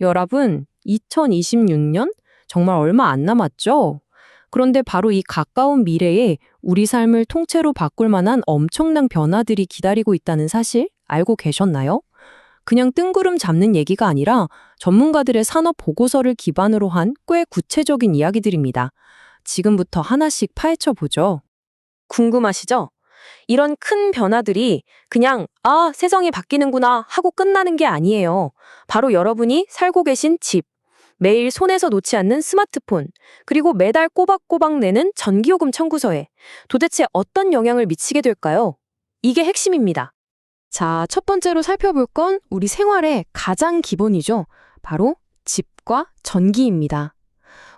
여러분, 2026년 정말 얼마 안 남았죠? 그런데 바로 이 가까운 미래에 우리 삶을 통째로 바꿀 만한 엄청난 변화들이 기다리고 있다는 사실 알고 계셨나요? 그냥 뜬구름 잡는 얘기가 아니라 전문가들의 산업 보고서를 기반으로 한 꽤 구체적인 이야기들입니다. 지금부터 하나씩 파헤쳐 보죠. 궁금하시죠? 이런 큰 변화들이 그냥 아, 세상이 바뀌는구나 하고 끝나는 게 아니에요. 바로 여러분이 살고 계신 집, 매일 손에서 놓지 않는 스마트폰, 그리고 매달 꼬박꼬박 내는 전기요금 청구서에 도대체 어떤 영향을 미치게 될까요? 이게 핵심입니다. 자, 첫 번째로 살펴볼 건 우리 생활의 가장 기본이죠. 바로 집과 전기입니다.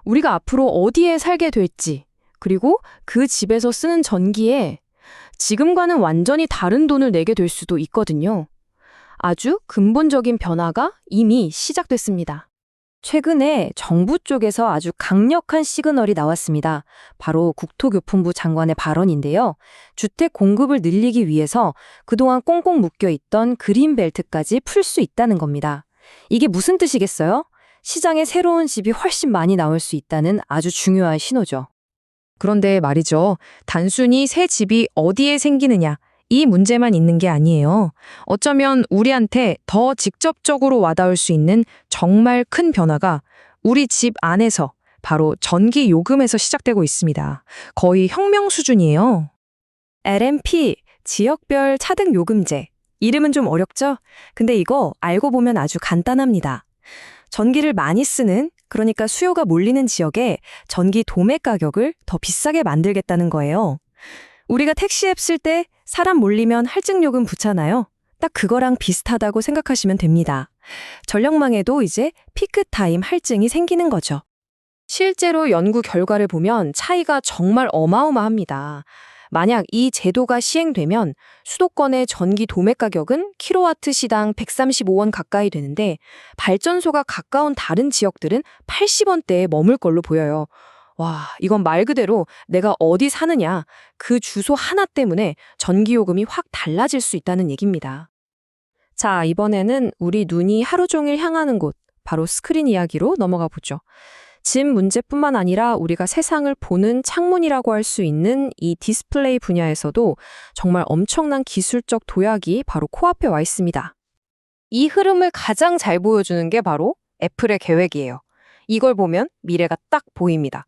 우리가 앞으로 어디에 살게 될지, 그리고 그 집에서 쓰는 전기에 지금과는 완전히 다른 돈을 내게 될 수도 있거든요. 아주 근본적인 변화가 이미 시작됐습니다. 최근에 정부 쪽에서 아주 강력한 시그널이 나왔습니다. 바로 국토교통부 장관의 발언인데요. 주택 공급을 늘리기 위해서 그동안 꽁꽁 묶여 있던 그린벨트까지 풀 수 있다는 겁니다. 이게 무슨 뜻이겠어요? 시장에 새로운 집이 훨씬 많이 나올 수 있다는 아주 중요한 신호죠. 그런데 말이죠. 단순히 새 집이 어디에 생기느냐, 이 문제만 있는 게 아니에요. 어쩌면 우리한테 더 직접적으로 와닿을 수 있는 정말 큰 변화가 우리 집 안에서 바로 전기 요금에서 시작되고 있습니다. 거의 혁명 수준이에요. LMP, 지역별 차등 요금제. 이름은 좀 어렵죠? 근데 이거 알고 보면 아주 간단합니다. 전기를 많이 쓰는, 그러니까 수요가 몰리는 지역에 전기 도매 가격을 더 비싸게 만들겠다는 거예요. 우리가 택시 앱 쓸 때 사람 몰리면 할증요금 붙잖아요. 딱 그거랑 비슷하다고 생각하시면 됩니다. 전력망에도 이제 피크타임 할증이 생기는 거죠. 실제로 연구 결과를 보면 차이가 정말 어마어마합니다. 만약 이 제도가 시행되면 수도권의 전기 도매 가격은 킬로와트 시당 135원 가까이 되는데 발전소가 가까운 다른 지역들은 80원대에 머물 걸로 보여요. 와, 이건 말 그대로 내가 어디 사느냐, 그 주소 하나 때문에 전기요금이 확 달라질 수 있다는 얘기입니다. 자, 이번에는 우리 눈이 하루 종일 향하는 곳, 바로 스크린 이야기로 넘어가 보죠. 집 문제뿐만 아니라 우리가 세상을 보는 창문이라고 할 수 있는 이 디스플레이 분야에서도 정말 엄청난 기술적 도약이 바로 코앞에 와 있습니다. 이 흐름을 가장 잘 보여주는 게 바로 애플의 계획이에요. 이걸 보면 미래가 딱 보입니다.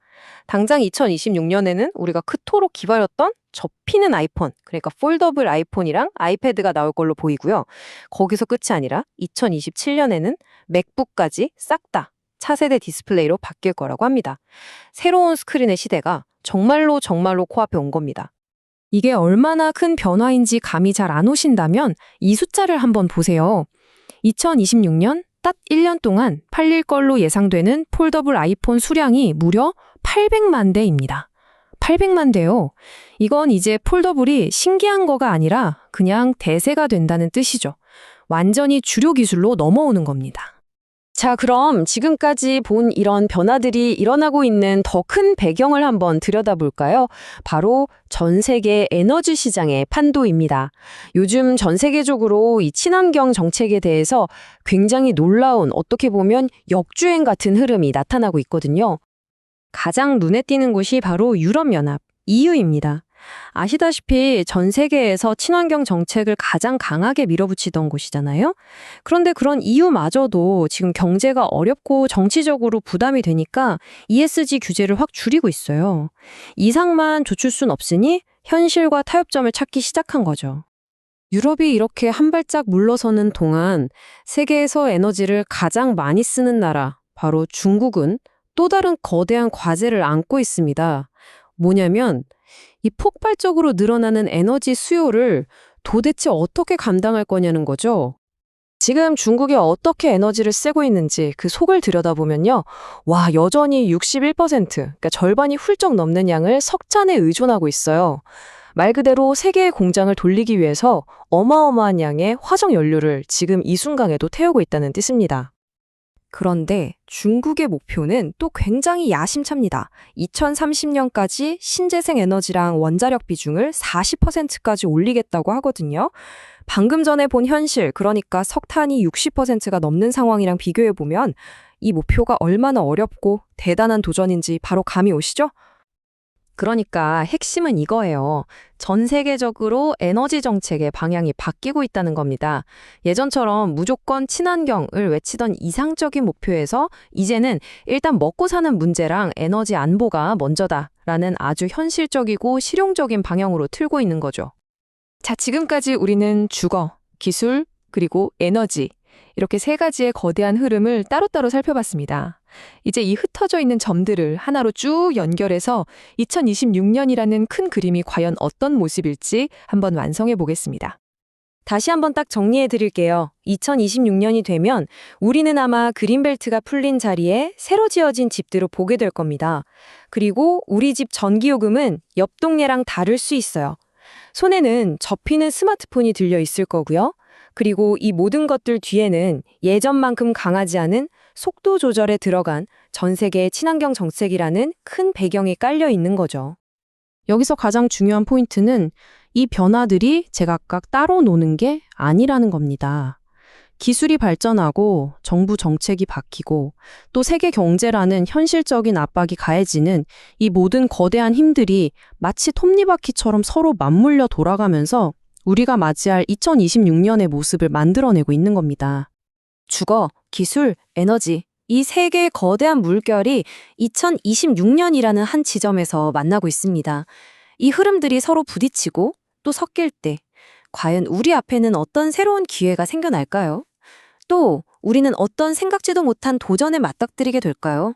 당장 2026년에는 우리가 크토록 기다렸던 접히는 아이폰, 그러니까 폴더블 아이폰이랑 아이패드가 나올 걸로 보이고요. 거기서 끝이 아니라 2027년에는 맥북까지 싹 다 차세대 디스플레이로 바뀔 거라고 합니다. 새로운 스크린의 시대가 정말로 정말로 코앞에 온 겁니다. 이게 얼마나 큰 변화인지 감이 잘 안 오신다면 이 숫자를 한번 보세요. 2026년 딱 1년 동안 팔릴 걸로 예상되는 폴더블 아이폰 수량이 무려 800만 대입니다. 800만 대요. 이건 이제 폴더블이 신기한 거가 아니라 그냥 대세가 된다는 뜻이죠. 완전히 주류 기술로 넘어오는 겁니다. 자, 그럼 지금까지 본 이런 변화들이 일어나고 있는 더 큰 배경을 한번 들여다볼까요? 바로 전 세계 에너지 시장의 판도입니다. 요즘 전 세계적으로 이 친환경 정책에 대해서 굉장히 놀라운 어떻게 보면 역주행 같은 흐름이 나타나고 있거든요. 가장 눈에 띄는 곳이 바로 유럽연합, EU입니다. 아시다시피 전 세계에서 친환경 정책을 가장 강하게 밀어붙이던 곳이잖아요. 그런데 그런 EU마저도 지금 경제가 어렵고 정치적으로 부담이 되니까 ESG 규제를 확 줄이고 있어요. 이상만 조출 순 없으니 현실과 타협점을 찾기 시작한 거죠. 유럽이 이렇게 한 발짝 물러서는 동안 세계에서 에너지를 가장 많이 쓰는 나라, 바로 중국은 또 다른 거대한 과제를 안고 있습니다. 뭐냐면 이 폭발적으로 늘어나는 에너지 수요를 도대체 어떻게 감당할 거냐는 거죠. 지금 중국이 어떻게 에너지를 쓰고 있는지 그 속을 들여다보면요. 와, 여전히 61%, 그러니까 절반이 훌쩍 넘는 양을 석탄에 의존하고 있어요. 말 그대로 세계의 공장을 돌리기 위해서 어마어마한 양의 화석 연료를 지금 이 순간에도 태우고 있다는 뜻입니다. 그런데 중국의 목표는 또 굉장히 야심찹니다. 2030년까지 신재생 에너지랑 원자력 비중을 40%까지 올리겠다고 하거든요. 방금 전에 본 현실, 그러니까 석탄이 60%가 넘는 상황이랑 비교해 보면 이 목표가 얼마나 어렵고 대단한 도전인지 바로 감이 오시죠? 그러니까 핵심은 이거예요. 전 세계적으로 에너지 정책의 방향이 바뀌고 있다는 겁니다. 예전처럼 무조건 친환경을 외치던 이상적인 목표에서 이제는 일단 먹고 사는 문제랑 에너지 안보가 먼저다라는 아주 현실적이고 실용적인 방향으로 틀고 있는 거죠. 자, 지금까지 우리는 주거, 기술, 그리고 에너지. 이렇게 세 가지의 거대한 흐름을 따로따로 살펴봤습니다. 이제 이 흩어져 있는 점들을 하나로 쭉 연결해서 2026년이라는 큰 그림이 과연 어떤 모습일지 한번 완성해 보겠습니다. 다시 한번 딱 정리해 드릴게요. 2026년이 되면 우리는 아마 그린벨트가 풀린 자리에 새로 지어진 집들을 보게 될 겁니다. 그리고 우리 집 전기요금은 옆 동네랑 다를 수 있어요. 손에는 접히는 스마트폰이 들려 있을 거고요. 그리고 이 모든 것들 뒤에는 예전만큼 강하지 않은 속도 조절에 들어간 전 세계의 친환경 정책이라는 큰 배경이 깔려 있는 거죠. 여기서 가장 중요한 포인트는 이 변화들이 제각각 따로 노는 게 아니라는 겁니다. 기술이 발전하고 정부 정책이 바뀌고 또 세계 경제라는 현실적인 압박이 가해지는 이 모든 거대한 힘들이 마치 톱니바퀴처럼 서로 맞물려 돌아가면서 우리가 맞이할 2026년의 모습을 만들어내고 있는 겁니다. 주거, 기술, 에너지 이 세 개의 거대한 물결이 2026년이라는 한 지점에서 만나고 있습니다. 이 흐름들이 서로 부딪히고 또 섞일 때 과연 우리 앞에는 어떤 새로운 기회가 생겨날까요? 또 우리는 어떤 생각지도 못한 도전에 맞닥뜨리게 될까요?